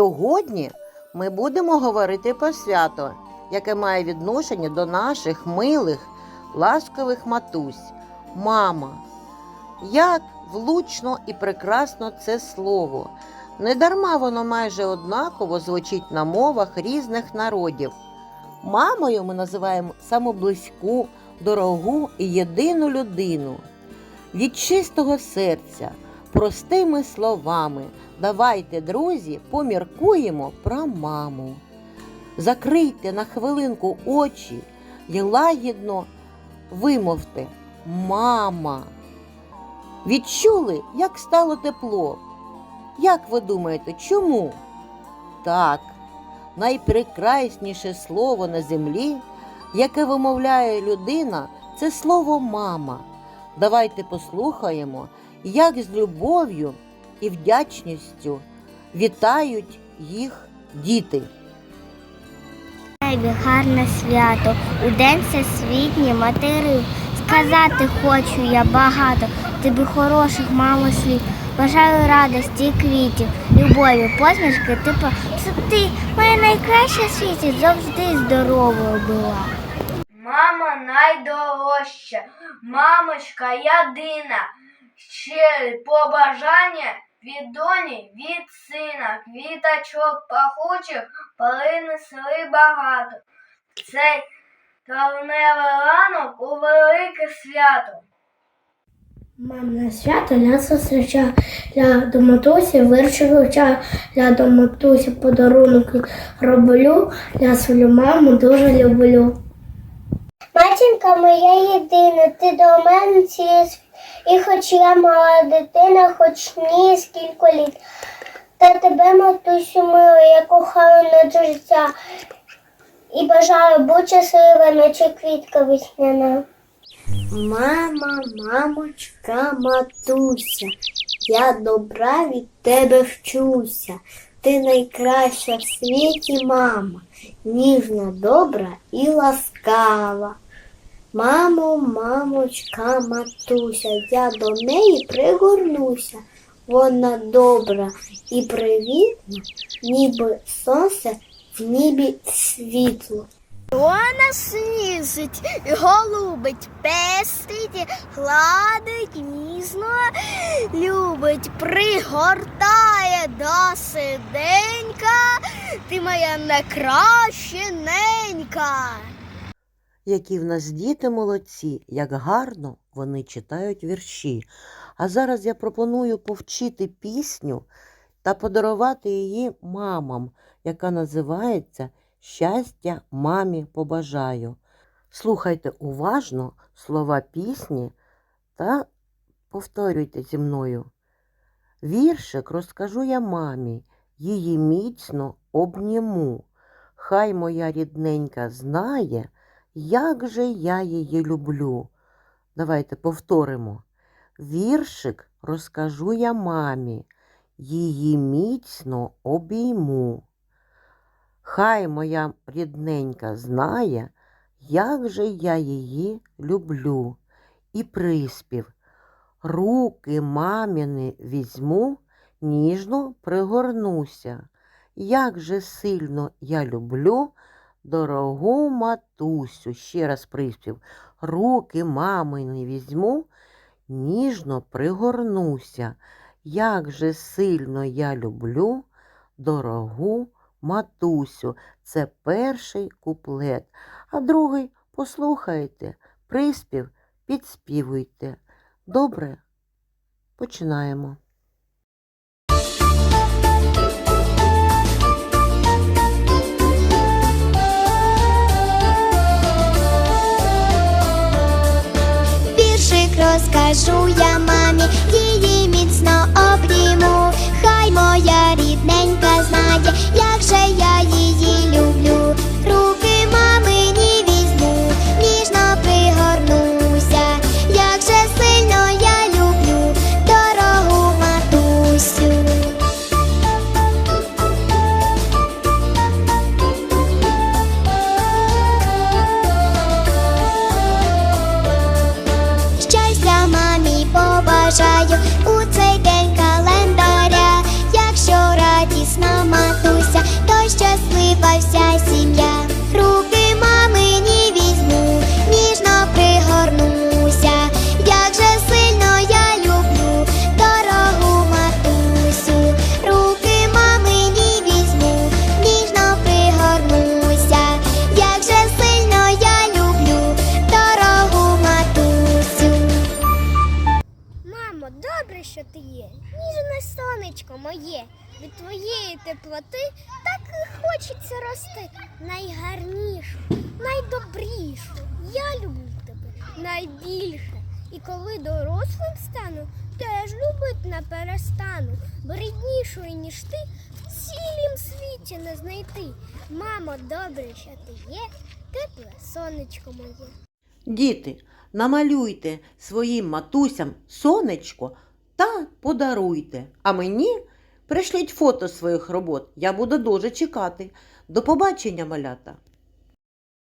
Сьогодні ми будемо говорити про свято, яке має відношення до наших милих, ласкових матусь, мама. Як влучно і прекрасно це слово. Недарма воно майже однаково звучить на мовах різних народів. Мамою ми називаємо саму близьку, дорогу і єдину людину. Від чистого серця, простими словами, давайте, друзі, поміркуємо про маму. Закрийте на хвилинку очі і лагідно вимовте Мама. Відчули, як стало тепло? Як ви думаєте, чому? Так, найпрекрасніше слово на землі, яке вимовляє людина, це слово мама. Давайте послухаємо, як з любов'ю і вдячністю вітають їх діти. Гарне свято, у день всесвітній матерів. Сказати хочу я багато, тобі хороших, мамо, слів. Бажаю радості і квітів, любові, посмішки, типу, щоб ти моя найкраща в світі завжди здоровою була. Мама найдорожча, мамочка єдина, щирі побажання від доні, від сина, квіточок пахучих принесли багато. Цей травневий ранок у велике свято. Мамне свято нас зустрічає для до матусі вирішив чаю, для до матусі подарунок роблю, я свою маму дуже люблю. Матінка моя єдина, ти до мене світ. І хоч я мала дитина, хоч ні скільки літ. Та тебе, матусю мила, я кохаю на життя. І бажаю бути щаслива, наче квітка весняна. Мама, мамочка, матуся, я добра від тебе вчуся. Ти найкраща в світі мама, ніжна, добра і ласкава. Мамо, мамочка, матуся, я до неї пригорнуся. Вона добра і привітна, ніби сонце в нібі світло. Вона снізить, голубить, пестить, гладить ніжно, любить, пригортає до сиденька. Ти моя найкраща ненька. Які в нас діти молодці, як гарно вони читають вірші. А зараз я пропоную повчити пісню та подарувати її мамам, яка називається Щастя мамі побажаю. Слухайте уважно слова пісні та повторюйте зі мною. Віршик розкажу я мамі, її міцно обніму. Хай моя рідненька знає, як же я її люблю. Давайте повторимо. Віршик розкажу я мамі, її міцно обійму. Хай моя рідненька знає, як же я її люблю. І приспів. Руки маміни візьму, ніжно пригорнуся. Як же сильно я люблю дорогу матусю. Ще раз приспів. Руки мамини візьму, ніжно пригорнуся. Як же сильно я люблю дорогу матусю. Це перший куплет. А другий послухайте, приспів підспівуйте. Добре? Починаємо. Сонечко моє. Від твоєї теплоти так і хочеться рости. Найгарнішу, найдобрішу. Я люблю тебе найбільше. І коли дорослим стану, теж любить не перестану. Бо ріднішої, ніж ти, в цілім світі не знайти. Мамо, добре, що ти є, тепле сонечко моє. Діти, намалюйте своїм матусям сонечко та подаруйте. А мені пришліть фото своїх робот. Я буду дуже чекати. До побачення, малята!